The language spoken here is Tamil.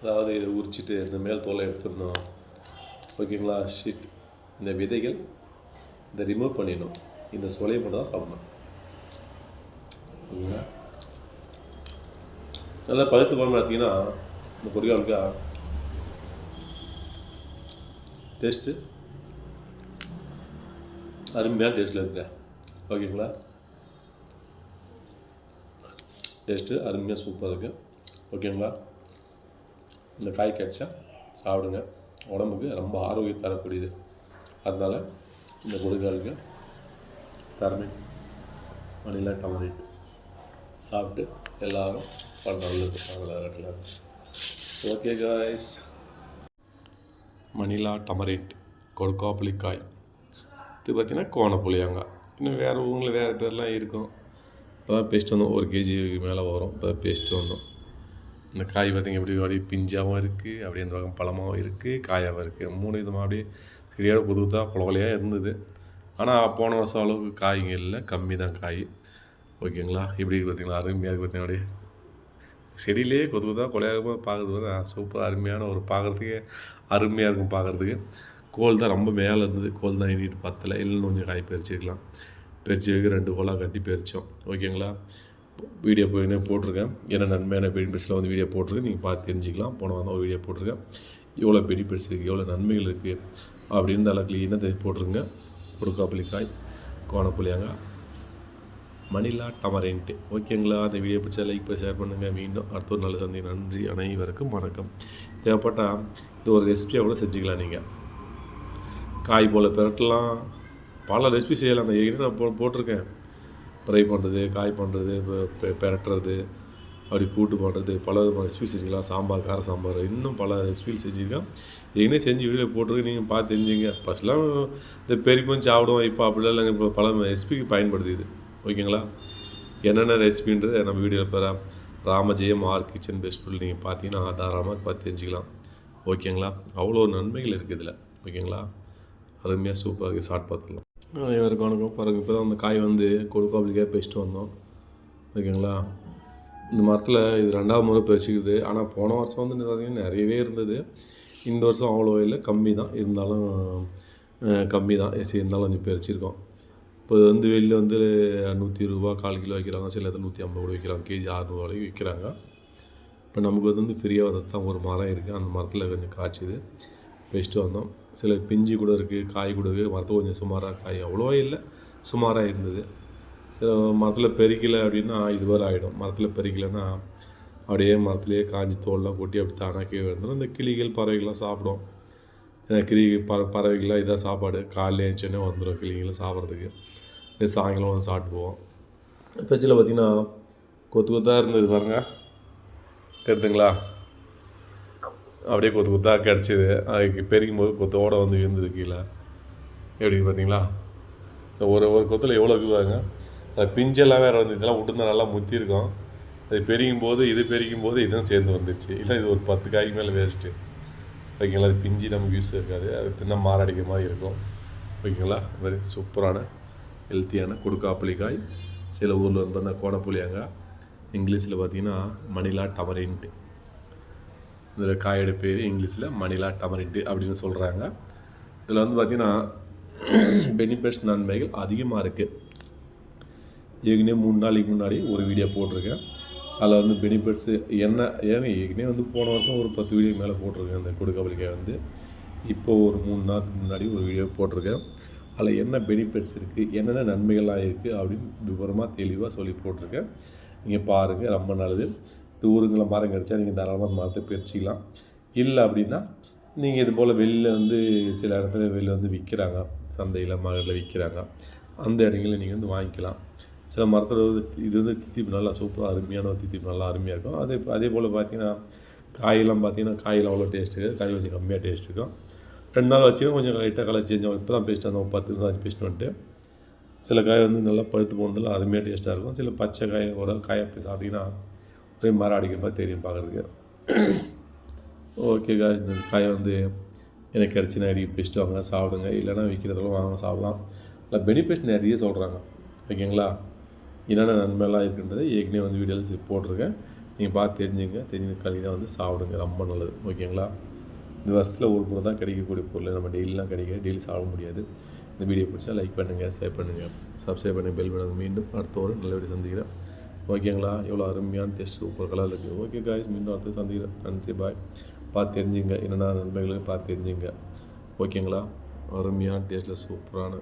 அதாவது இதை உரிச்சிட்டு இந்த மேல் தோலை எடுத்துடணும். ஓகேங்களா? ஷீட். இந்த விதைகள் இதை ரிமூவ் பண்ணிடணும். இந்த சொலையை மட்டும் தான் சாப்பிடணும். ஓகேங்களா? நல்லா பழுத்து பழம் பார்த்தீங்கன்னா இந்த பொரியாளுக்கா டேஸ்ட்டு அருமையான டேஸ்ட்டில் இருக்குங்க. ஓகேங்களா? டேஸ்ட்டு அருமையாக சூப்பராக இருக்குது ஓகேங்களா? இந்த காய் கிடைச்சா சாப்பிடுங்க. உடம்புக்கு ரொம்ப ஆரோக்கியம் தரக்கூடியது. அதனால் இந்த கொடுக்காலுக்கு தரமே. மணிலா டமரிட் சாப்பிட்டு எல்லோரும் பண்ணுறது நல்லது. ஓகே காய்ஸ் மணிலா டமரிட் கொடுக்காப்புளிக்காய் இது பார்த்தீங்கன்னா கோணப்புளியாங்க. இன்னும் வேறு ஊரில் வேறு பேர்லாம் இருக்கும். இப்போ தான் பேஸ்ட் வந்தோம் ஒரு கேஜிக்கு மேலே வரும். இப்போ பேஸ்ட்டு வந்தோம் இந்த காய் பார்த்திங்க எப்படி அப்படியே பிஞ்சாகவும் இருக்குது அப்படியே இந்த பக்கம் பழமாகவும் இருக்குது காயாகவும் இருக்குது மூணு விதமாக அப்படியே செடியோட புது புதாக குளகுலையாக இருந்தது. ஆனால் போன வருஷம் அளவுக்கு காய்ங்க இல்லை கம்மி தான் காய். ஓகேங்களா? இப்படி பார்த்தீங்களா? அருமையாக இருக்குது பார்த்தீங்கன்னா அப்படியே செடியிலே கொத்து கொத்தாக கொலையாக பார்க்குறது வந்து சூப்பர் அருமையான ஒரு பார்க்குறதுக்கே அருமையாக இருக்கும் பார்க்குறதுக்கு. கோல் தான் ரொம்ப மேலே இருந்தது. கோல் தான் எண்ணிட்டு பத்தலை. இல்லைன்னு கொஞ்சம் காய் பறிச்சிருக்கலாம். பறிச்சு வைக்க ரெண்டு கோலாக கட்டி பறித்தோம் ஓகேங்களா? வீடியோ போயினே போட்டிருக்கேன். என்ன நன்மையான பெனிஃபிட்ஸில் வந்து வீடியோ போட்டிருக்கேன் நீங்கள் பார்த்து தெரிஞ்சிக்கலாம். போன வாரம் ஒரு வீடியோ போட்டிருக்கேன். எவ்வளோ பெனிஃபிட்ஸ் இருக்குது எவ்வளோ நன்மைகள் இருக்குது அப்படின்னு நல்லா க்ளீனாக போட்டிருங்க. கொடுக்காப்புளிக்காய் கோணப்புளியாங்காய் மணிலா டமரெண்ட்டு ஓகேங்களா அந்த வீடியோ பிடிச்சா லைக் பண்ணி ஷேர் பண்ணுங்கள் மீண்டும் அடுத்த ஒரு நாள் சந்தி நன்றி. அனைவருக்கும் வணக்கம். தேவைப்பட்டால் இது ஒரு ரெசிபியாக கூட செஞ்சுக்கலாம் நீங்கள் காய் போல் பெரட்டலாம். பல ரெசிபி செய்யலாம். அந்த ஏற்கனவே நான் போ போட்டிருக்கேன். ஃப்ரை பண்ணுறது காய் பண்ணுறது பெரட்டுறது அப்படி கூட்டு பண்ணுறது பல விதமான ரெசிபி செஞ்சுக்கலாம். சாம்பார் கார சாம்பார் இன்னும் பல ரெசிபிகள் செஞ்சுருக்கேன். ஏற்கனவே செஞ்சு வீடியோ போட்டிருக்கேன். நீங்கள் பார்த்து தெரிஞ்சுங்க ஃபஸ்ட்லாம் இந்த பெரியப்பன் சாப்பிடுவோம் இப்போ அப்படிலாம் இல்லைங்க இப்போ பல ரெசிபிக்கு பயன்படுது இது ஓகேங்களா? என்னென்ன ரெசிபின்றது நம்ம வீடியோவில் பெற Ramajayam R kitchen best full நீங்கள் பார்த்தீங்கன்னா தாராளமாக பார்த்து தெரிஞ்சுக்கலாம். ஓகேங்களா? அவ்வளோ நன்மைகள் இருக்குது இதில். ஓகேங்களா? அருமையாக சூப்பராக இருக்குது சாப்பிட்டு பார்த்துக்கலாம். அனைவருக்கும் வணக்கம். பிறகு இப்போ தான் அந்த காய் வந்து கொடுக்காப்புலிக்காக பேசிட்டு வந்தோம். ஓகேங்களா? இந்த மரத்தில் இது ரெண்டாவது முறை பறிச்சிக்குது. ஆனால் போன வருஷம் வந்து பார்த்தீங்கன்னா நிறையவே இருந்தது. இந்த வருஷம் அவ்வளோ இல்லை. கம்மி தான். இருந்தாலும் கம்மி தான். சரி இருந்தாலும் கொஞ்சம் பறிச்சிருக்கோம். இப்போ இது வந்து வெளில வந்து நூற்றி இருபது ரூபா கால் கிலோ வைக்கிறாங்க. சில இடத்துல நூற்றி ஐம்பது கூட விற்கிறாங்க கேஜி அறுநூறு வரைக்கும் விற்கிறாங்க இப்போ நமக்கு வந்து ஃப்ரீயாக வந்தது தான் ஒரு மரம் இருக்குது அந்த மரத்தில் கொஞ்சம் காய்ச்சிது. வச்சுட்டு வந்தோம். சில பிஞ்சு கூட இருக்குது காய் கூட இருக்குது மரத்தில் கொஞ்சம் சுமாராக காய் அவ்வளோவா இல்லை. சுமாராக இருந்தது. சில மரத்தில் பெருக்கலை அப்படின்னா இதுவரை ஆகிடும் மரத்தில் பெருக்கலைன்னா அப்படியே மரத்துலேயே காஞ்சி தோல்லாம் கொட்டி அப்படி தானாக கீழே விழுந்துடும் இந்த கிளிகள் பறவைகள்லாம் சாப்பிடும். ஏன்னா கிளி பற பறவைகள்லாம் இதான் சாப்பாடு. காலையில் எழுந்தோடனே வந்துடும் கிளிகள்லாம் சாப்பிட்றதுக்கு. இது சாயங்காலம் வந்து சாப்பிட்டு போவோம் பார்த்திங்கன்னா கொத்து கொத்தாக இருந்தது பாருங்கள் தெரியுதுங்களா அப்படியே கொத்து கொத்தாக கிடச்சிது. அதுக்கு பெருக்கும் போது கொத்தோட வந்து விழுந்தது கீழே. எப்படி பார்த்தீங்களா? இந்த ஒரு ஒரு கொத்தில் எவ்வளோ இருக்குவாங்க அது பிஞ்செல்லாம் வேறு வந்து இதெல்லாம் விட்டுருந்தா நல்லா முத்திருக்கோம். அது பெருகும் போது இது பெருகும் போது இதுவும் சேர்ந்து வந்துருச்சு. இல்லை இது ஒரு பத்து காய்க்கு மேலே வேஸ்ட்டு ஓகேங்களா? அது பிஞ்சு நமக்கு யூஸ் இருக்காது. அது தின்ன மாரடிக்கிற மாதிரி இருக்கும். ஓகேங்களா? இது மாதிரி சூப்பரான ஹெல்த்தியான கொடுக்காப்புளிக்காய். சில ஊரில் வந்து அந்த கோணப்புளியாங்காய் இங்கிலீஷில் பார்த்தீங்கன்னா மணிலா டமரின்ட்டு. இதில் காயோட பேர் இங்கிலீஷில் மணிலா டமரிட்டு அப்படின்னு சொல்கிறாங்க. இதில் வந்து பார்த்திங்கன்னா பெனிஃபிட்ஸ் நன்மைகள் அதிகமாக இருக்குது ஏற்கனவே மூணு நாளைக்கு முன்னாடி ஒரு வீடியோ போட்டிருக்கேன். அதில் வந்து பெனிஃபிட்ஸு என்ன ஏன்னா ஏற்கனவே வந்து போன வருஷம் ஒரு பத்து வீடியோ மேலே போட்டிருக்கேன் அந்த கொடுக்கபலிக்காய் வந்து. இப்போ ஒரு மூணு நாளுக்கு முன்னாடி ஒரு வீடியோ போட்டிருக்கேன். அதில் என்ன பெனிஃபிட்ஸ் இருக்குது என்னென்ன நன்மைகள்லாம் இருக்குது அப்படின்னு விவரமாக தெளிவாக சொல்லி போட்டிருக்கேன். நீங்கள் பாருங்கள் ரொம்ப நல்லது. இந்த ஊருங்களில் மரம் கிடச்சா நீங்கள் தாராளமாக மரத்தை பிரிச்சிக்கலாம் இல்லை அப்படின்னா நீங்கள் இது போல் வெளியில் வந்து சில இடத்துல வெளியில் வந்து விற்கிறாங்க சந்தையில் மகளில் விற்கிறாங்க அந்த இடங்களில் நீங்கள் வந்து வாங்கிக்கலாம். சில மரத்தில் வந்து இது வந்து தித்திப்பு நல்லா சூப்பராக அருமையான ஒரு தித்திப்பு நல்லா அருமையாக இருக்கும். அதே அதே போல் பார்த்தீங்கன்னா காயெல்லாம் பார்த்தீங்கன்னா காயில் அவ்வளோ டேஸ்ட் இருக்குது. காய் கொஞ்சம் கம்மியாக டேஸ்ட் இருக்கும். ரெண்டு நாள் வச்சுக்கோ கொஞ்சம் லைட்டாக கலர் சேஞ்ச் ஆகும். இப்போ தான் பேஸ்ட் வந்தோம் பத்து நிமிஷம் ஆச்சு பேஸ்ட் வந்துட்டு சில காய் வந்து நல்லா பழுத்து போனதில் அருமையாக டேஸ்ட்டாக இருக்கும். சில பச்சை காய் ஒரு காயை சாப்பிட்டிங்கன்னா போய் மரம் அடிக்கிற மாதிரி தெரியும் பார்க்குறதுக்கு. ஓகே காய்ஸ் இந்த காய் வந்து எனக்கு கிடச்சி நிறைய பெஸ்ட்டு வாங்க சாப்பிடுங்க. இல்லைன்னா விற்கிறதெல்லாம் வாங்க சாப்பிடலாம். இல்லை பெனிஃபிட்ஸ் நிறைய சொல்கிறாங்க ஓகேங்களா என்னென்ன நன்மைலாம் இருக்குன்றதை ஏற்கனவே வந்து வீடியோவில் போட்டிருக்கேன். நீங்கள் பார்த்து தெரிஞ்சுங்க. தெரிஞ்ச காலையில் வந்து சாப்பிடுங்க. ரொம்ப நல்லது. ஓகேங்களா இந்த வருஷத்தில் ஒரு முறை தான் கிடைக்கக்கூடிய பொருள். நம்ம டெய்லிலாம் கிடைக்க டெய்லி சாப்பிட முடியாது. இந்த வீடியோ பிடிச்சா லைக் பண்ணுங்கள் ஷேர் பண்ணுங்கள் சப்ஸ்கிரைப் பண்ணி பெல் பண்ணுங்கள் மீண்டும் அடுத்த ஒரு நல்ல வீடியோ சந்திக்கிறேன். ஓகேங்களா எவ்வளோ அருமையான டேஸ்ட் சூப்பர்களாக இருக்குது ஓகே காய்ஸ் மீண்டும் அடுத்து சந்திக்கிறேன் நன்றி பாய் பார்த்து தெரிஞ்சுங்க என்னென்ன நன்மைகளுக்கு பார்த்து தெரிஞ்சுங்க ஓகேங்களா அருமையான டேஸ்ட்டில் சூப்பரான